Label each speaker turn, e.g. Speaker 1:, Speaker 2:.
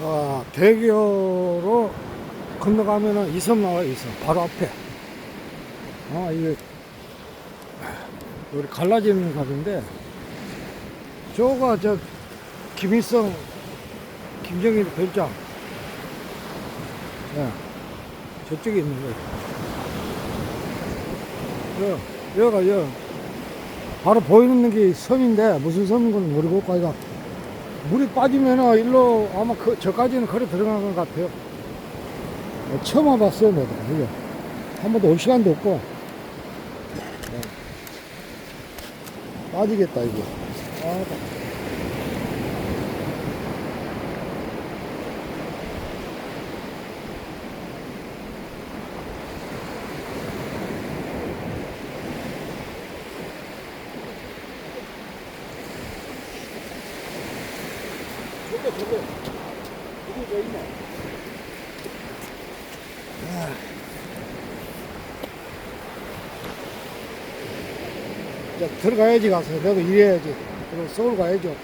Speaker 1: 아, 대교로 건너가면은 이섬 나와요, 이섬. 바로 앞에. 아, 이게, 우리 갈라지는 가던데, 저가 저, 김일성, 김정일 별장. 예. 저쪽에 있는 거예요. 여, 여가, 여. 바로 보이는 게 섬인데, 무슨 섬인 건 모르고, 거기가. 물이 빠지면은 일로 아마 그, 저까지는 걸어 들어가는 것 같아요. 어, 처음 와봤어요, 내가. 이게. 한 번도 올 시간도 없고. 네. 빠지겠다, 이게. 아, 들어가야지 가서 내가 일해야지. 그리고 서울 가야죠.